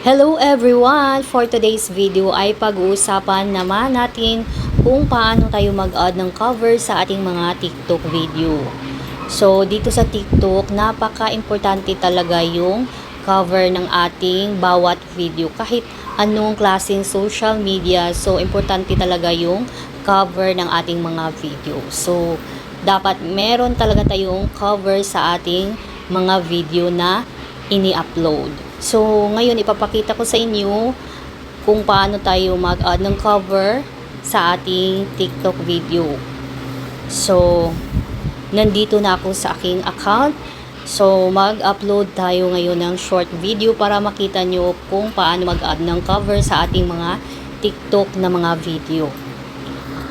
Hello everyone! For today's video ay pag-uusapan naman natin kung paano tayo mag-add ng cover sa ating mga TikTok video. So, dito sa TikTok, napaka-importante talaga yung cover ng ating bawat video. Kahit anong klaseng social media, so importante talaga yung cover ng ating mga video. So, dapat meron talaga tayong cover sa ating mga video na ini-upload. So, ngayon ipapakita ko sa inyo kung paano tayo mag-add ng cover sa ating TikTok video. So, nandito na ako sa aking account. So, mag-upload tayo ngayon ng short video para makita nyo kung paano mag-add ng cover sa ating mga TikTok na mga video.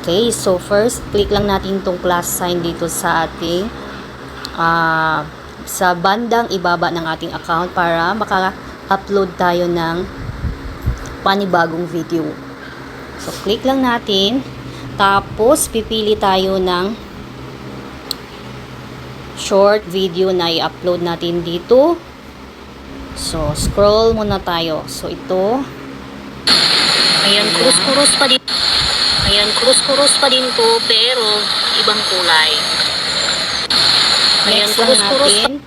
Okay, so first, click lang natin itong plus sign dito sa ating ah sa bandang ibaba ng ating account para maka-upload tayo ng panibagong video. So, click lang natin. Tapos, pipili tayo ng short video na i-upload natin dito. So, scroll muna tayo. So, ito. Ayan, kurus-kurus pa din. Ayan, kurus-kurus pa din to, pero ibang kulay. Ayan, Next natin.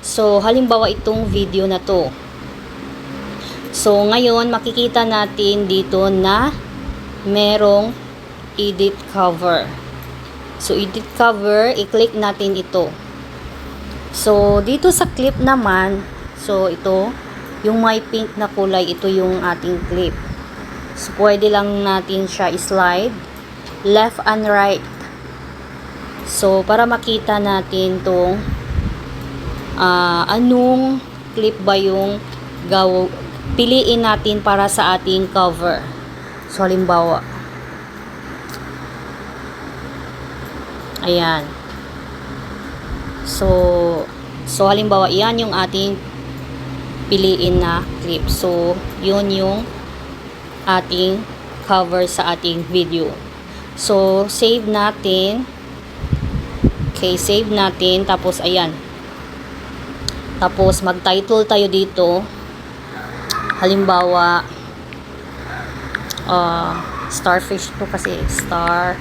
So, halimbawa itong video na to. So, ngayon, makikita natin dito na merong edit cover. So, edit cover, i-click natin ito. So, dito sa clip naman, so ito, yung may pink na kulay, ito yung ating clip. So, pwede lang natin siya slide left and right. So, para makita natin tong ah, anong clip ba yung gaw piliin natin para sa ating cover. So, halimbawa, ayan. So, so halimbawa, yan yung ating piliin na clip. So, yun yung ating cover sa ating video. So, save natin. Okay, save natin. Tapos, ayan. Tapos, mag-title tayo dito. Halimbawa, uh, starfish to kasi. Star,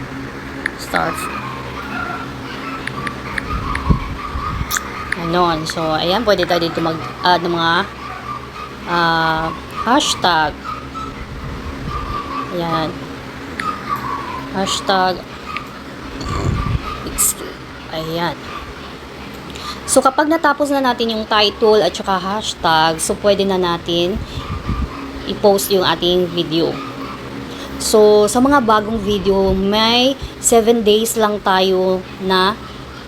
starfish. Ganon. So, ayan, pwede tayo dito mag-add ng mga ah, hashtag. Ayan. Hashtag escape. Ayan. So, kapag natapos na natin yung title at saka hashtag, so pwede na natin i-post yung ating video. So, sa mga bagong video, may 7 days lang tayo na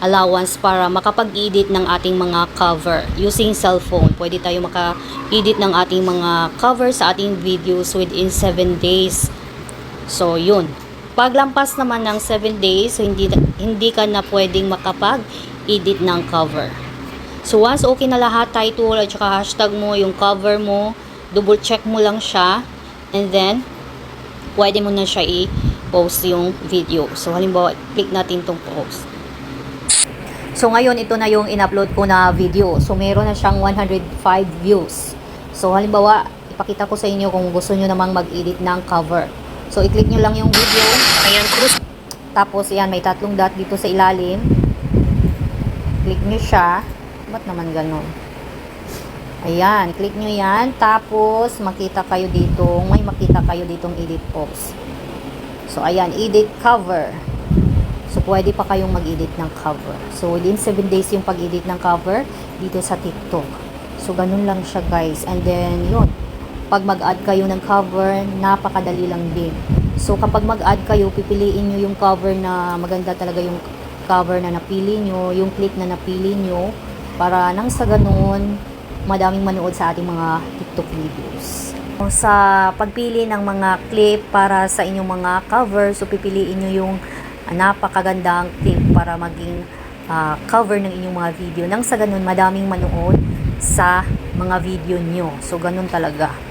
allowance para makapag-edit ng ating mga cover using cellphone. Pwede tayo maka-edit ng ating mga cover sa ating videos within 7 days. So, yun. Paglampas naman ng 7 days, so hindi, hindi ka na pwedeng makapag-edit ng cover. So, once okay na lahat, title at saka hashtag mo, yung cover mo, double check mo lang siya, and then, pwede mo na siya i-post yung video. So, halimbawa, click natin tong post. So, ngayon, ito na yung in-upload ko na video. So, meron na siyang 105 views. So, halimbawa, ipakita ko sa inyo kung gusto nyo namang mag-edit ng cover. So, i-click nyo lang yung video. Ayan, kurus. Tapos, yan, may tatlong dot dito sa ilalim. Click nyo siya. Ba't naman ganun? Ayan, click nyo yan. Tapos, makita kayo dito. May makita kayo ditong edit post. So, ayan, edit cover. So, pwede pa kayong mag-edit ng cover. So, within 7 days yung pag-edit ng cover dito sa TikTok. So, ganun lang siya, guys. And then, yun. Pag mag-add kayo ng cover, napakadali lang din. So, kapag mag-add kayo, pipiliin nyo yung cover na maganda talaga yung cover na napili nyo, yung clip na napili nyo, para nang sa ganun, madaming manood sa ating mga TikTok videos. Sa pagpili ng mga clip para sa inyong mga cover, so pipiliin nyo yung napakagandang clip para maging ah, cover ng inyong mga video. Nang sa ganun, madaming manood sa mga video nyo. So, ganun talaga.